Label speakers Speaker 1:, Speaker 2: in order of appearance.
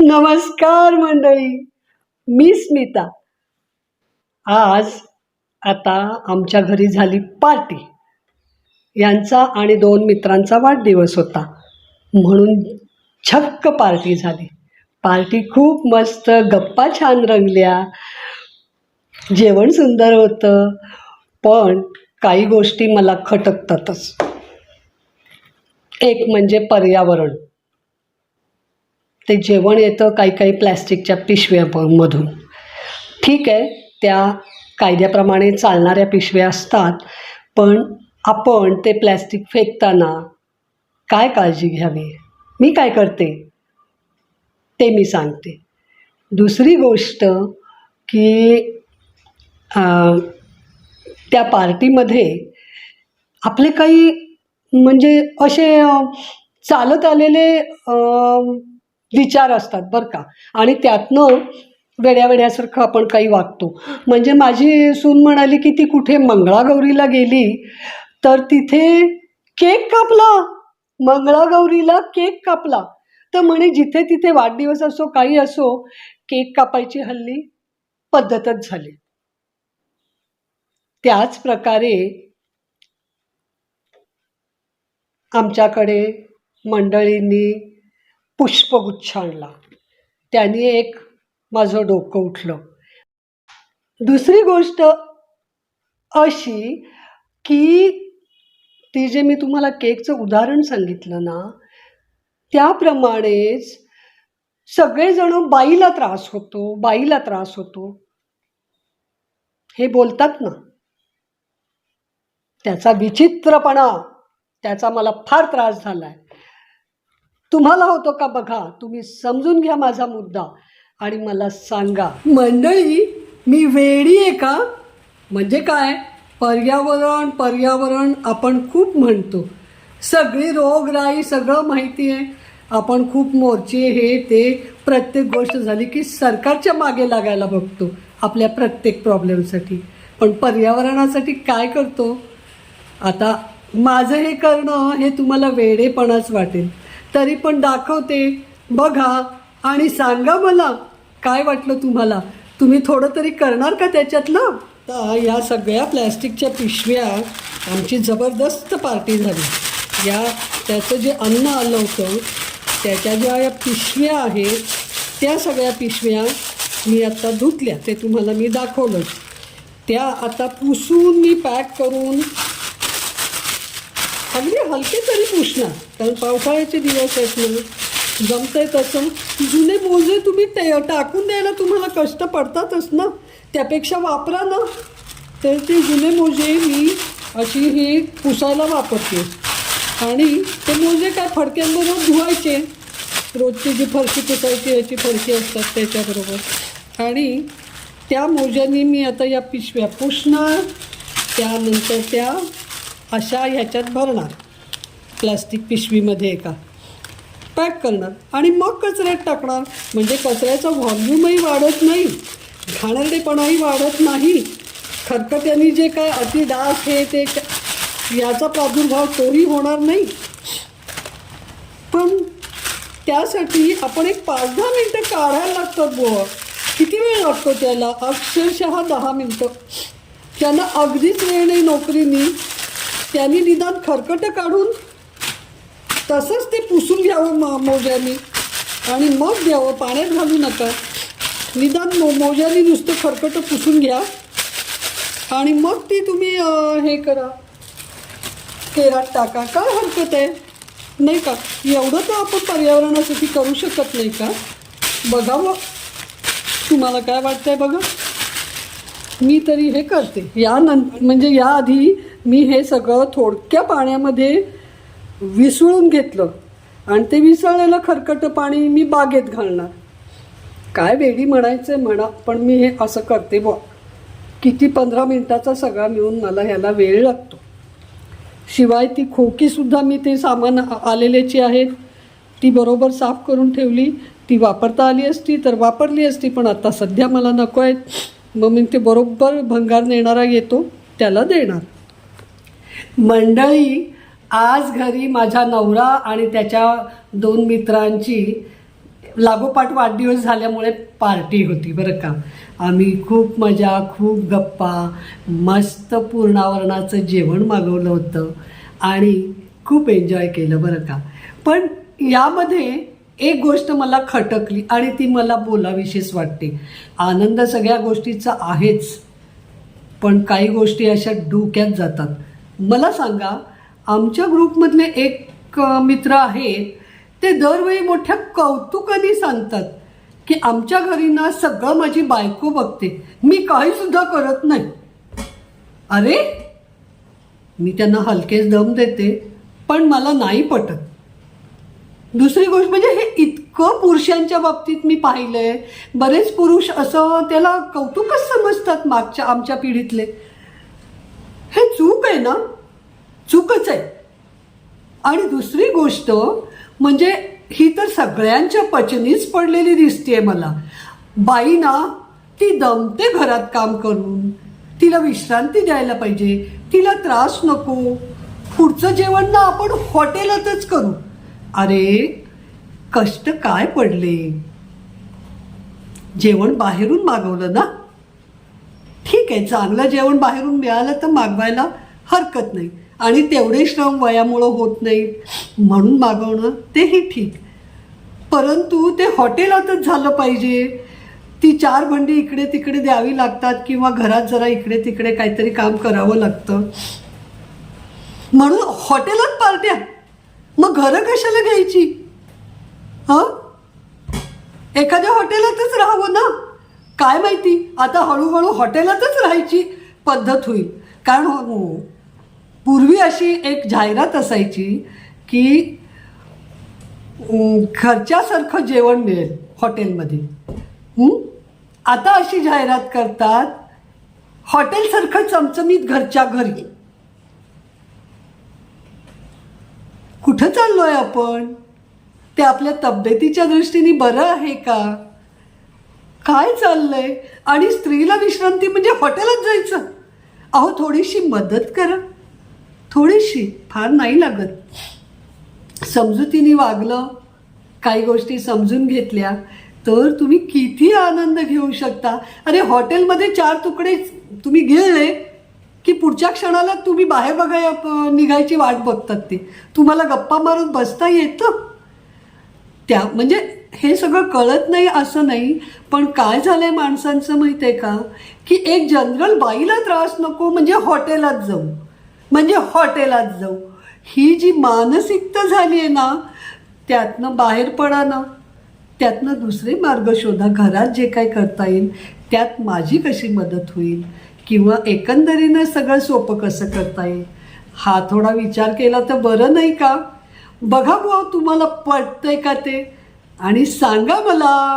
Speaker 1: नमस्कार मंडळी मी स्मिता. आज आता आमच्या घरी झाली पार्टी. यांचा आणि दोन मित्रांचा वाढदिवस होता. म्हणून छक्क पार्टी झाली. पार्टी खूप मस्त गप्पा छान रंगल्या. जेवण सुंदर होतं पण काही गोष्टी मला खटकतातच. एक म्हणजे पर्यावरण. ते जेवण येतं काही काही प्लॅस्टिकच्या पिशव्यामधून ठीक आहे त्या कायद्याप्रमाणे चालणाऱ्या पिशव्या असतात पण आपण ते प्लॅस्टिक फेकताना काय काळजी घ्यावी? मी काय करते? ते मी सांगते. दुसरी गोष्ट की त्या पार्टीमध्ये आपले काही म्हणजे असे चालत आलेले विचार असतात बरं का. आणि त्यातनं वेड्या वेड्यासारखं आपण काही वागतो. म्हणजे माझी सून म्हणाली की ती कुठे मंगळागौरीला गेली तर तिथे केक कापला. मंगळागौरीला केक कापला. तर म्हणे जिथे तिथे वाढदिवस असो काही असो केक कापायची हल्ली पद्धतच झाली. त्याच प्रकारे आमच्याकडे मंडळींनी पुष्पगुच्छ आणला त्याने एक माझं डोकं उठलं. दुसरी गोष्ट अशी की ती जे मी तुम्हाला केकचं उदाहरण सांगितलं ना त्याप्रमाणेच सगळेजण बाईला त्रास होतो बाईला त्रास होतो. हे बोलतात ना. त्याचा विचित्रपणा त्याचा मला फार त्रास झाला आहे तुम्हाला होतो का बघा? तुम्ही समजून घ्या माझा मुद्दा आणि मला सांगा. मंडळी मी वेडी आहे का? म्हणजे काय? पर्यावरण पर्यावरण आपण खूप म्हणतो. सगळी रोगराई सगळं माहिती आहे. आपण खूप मोर्चे हे ते प्रत्येक गोष्ट झाली की सरकारच्या मागे लागायला बघतो आपल्या प्रत्येक प्रॉब्लेमसाठी पण पर्यावरणासाठी काय करतो? आता माझं हे करणं हे तुम्हाला वेडेपणाच वाटेल. तरी पण दाखवते. बघा आणि सांगा मला काय वाटलं तुम्हाला? तुम्ही थोडं तरी करणार का त्याच्यातलं? तर या सगळ्या प्लॅस्टिकच्या पिशव्या आमची जबरदस्त पार्टी झाली. या त्याचं जे अन्न आलं होतं त्याच्या ज्या या पिशव्या आहेत त्या सगळ्या पिशव्या मी आत्ता धुतल्या. ते तुम्हाला मी दाखवलं. त्या आता पुसून मी पॅक करून अगदी हलके तरी पुसणार कारण पावसाळ्याचे दिवस आहेत ना जमतंय तसं. जुने मोजे तुम्ही ते टाकून द्यायला तुम्हाला कष्ट पडतातच ना. त्यापेक्षा वापरा ना. तर ते जुने मोजे मी अशी ही पुसायला वापरते. आणि ते मोजे काय फडक्यांबरोबर धुवायचे. रोजची जी फरशी पुसायची याची फरशी असतात त्याच्याबरोबर. आणि त्या मोज्यांनी मी आता या पिशव्या पुसणार. त्यानंतर त्या अशा ह्याच्यात भरणार. प्लास्टिक पिशवीमध्ये एका. पॅक करणार. आणि मग कचऱ्यात टाकणार. म्हणजे कचऱ्याचा व्हॉल्यूमही वाढत नाही. घाणेरडेपणाही वाढत नाही. खरकट्याने जे काय अति डास हे ते याचा प्रादुर्भाव तोही होणार नाही. पण त्यासाठी आपण एक पाच दहा मिनटं काढायला लागतात बुवा. किती वेळ लागतो त्याला? अक्षरशः दहा मिनटं. त्यांना अगदीच वेळ नाही नोकरीनी. त्यांनी निदान खरकटं काढून तसंच ते पुसून घ्यावं म मोज्यानी. आणि मग द्यावं पाण्यात घालू नका. निदान मो मोज्यानी नुसतं खरकटं पुसून घ्या. आणि मग ती तुम्ही हे करा. केरात टाका. काय हरकत आहे? नाही का? एवढं तर आपण पर्यावरणासाठी करू शकत नाही का? बघावं. तुम्हाला काय वाटतंय बघा? मी तरी हे करते. यानंतर म्हणजे याआधी मी हे सगळं थोडक्या पाण्यामध्ये विसळून घेतलं. आणि ते विसळलेलं खरकटं पाणी मी बागेत घालणार. काय वेडी म्हणायचं म्हणा पण मी हे असं करते बुवा. किती पंधरा मिनटाचा सगळा मिळून मला ह्याला वेळ लागतो. शिवाय ती खोकीसुद्धा मी ते सामान आलेल्याची आहेत. ती बरोबर साफ करून ठेवली. ती वापरता आली असती तर वापरली असती पण आता सध्या मला नको आहेत. मग मी ते बरोबर भंगार नेणारा येतो त्याला देणार. मंडळी आज घरी माझ्या नवरा आणि त्याच्या दोन मित्रांची लागोपाठ वाढदिवस झाल्यामुळे पार्टी होती बरं का? आम्ही खूप मजा खूप गप्पा मस्त पूर्णावरणाचं जेवण मागवलं होतं आणि खूप एन्जॉय केलं बरं का? पण यामध्ये एक गोष्ट मला खटकली आणि ती मला बोलाविषयीच वाटते. आनंद सगळ्या गोष्टीचा आहेच पण काही गोष्टी अशा डोक्यात जातात. मला सांगा आमच्या ग्रुपमधले एक मित्र आहेत ते दरवेळी मोठ्या कौतुकाने सांगतात की आमच्या घरी ना सगळं माझी बायको बघते मी काही सुद्धा करत नाही. अरे मी त्यांना हलकेच दम देते पण मला नाही पटत. दुसरी गोष्ट म्हणजे हे इतकं पुरुषांच्या बाबतीत मी पाहिलंय. बरेच पुरुष असं त्याला कौतुकच समजतात मागच्या आमच्या पिढीतले. हे चूक आहे ना? चूकच आहे. आणि दुसरी गोष्ट म्हणजे ही तर सगळ्यांच्या पचनीच पडलेली दिसते मला. बाई ना ती दमते घरात काम करून. तिला विश्रांती द्यायला पाहिजे. तिला त्रास नको. पुढचं जेवण ना आपण हॉटेलातच करू. अरे कष्ट काय पडले? जेवण बाहेरून मागवलं ना? ठीक आहे चांगलं जेवण बाहेरून मिळालं तर मागवायला हरकत नाही. आणि तेवढे श्रम वयामुळं होत नाही. म्हणून मागवणं तेही ठीक. परंतु ते हॉटेलातच झालं पाहिजे. ती चार भांडी इकडे तिकडे द्यावी लागतात किंवा घरात जरा इकडे तिकडे काहीतरी काम करावं लागतं. म्हणून हॉटेलात पार्ट्या मग घरं कशाला घ्यायची? हं? एखाद्या हॉटेलातच राहावं ना? काय माहिती? आता हळूहळू हॉटेलातच राहायची पद्धत होईल. कारण हो-, हो. पूर्वी अशी एक जाहिरात असायची की खर्चासारखं घरच्यासारखं जेवण मिळेल हॉटेलमध्ये. आता अशी जाहिरात करतात हॉटेलसारखं चमचमीत घरच्या घरी कुठं चाललोय आपण. ते आपल्या तब्येतीच्या दृष्टीने बरं आहे का? काय चाललंय? आणि स्त्रीला विश्रांती म्हणजे हॉटेलात जायचं? अहो थोडीशी मदत करा. थोडीशी फार नाही लागत. समजुतीने वागलं काही गोष्टी समजून घेतल्या तर तुम्ही किती आनंद घेऊ शकता. अरे हॉटेलमध्ये चार तुकडे तुम्ही गिळले की पुढच्या क्षणाला तुम्ही बाहेर बघाय निघायची वाट बघतात ते. तुम्हाला गप्पा मारून बसता येतं? त्या म्हणजे हे सगळं कळत नाही असं नाही पण काय झालंय माणसांचं माहीत आहे का? की एक जनरल बाईला त्रास नको म्हणजे हॉटेलात जाऊ. म्हणजे हॉटेलात जाऊ. ही जी मानसिकता झाली आहे ना त्यातनं बाहेर पडा ना. त्यातनं दुसरे मार्ग शोधा. घरात जे काय करता येईल त्यात माझी कशी मदत होईल? किंवा एकंदरीनं सगळं सोपं कसं करता येईल? हा थोडा विचार केला तर बरं नाही का? बघा बुवा तुम्हाला पटतंय का ते? आणि सांगा मला.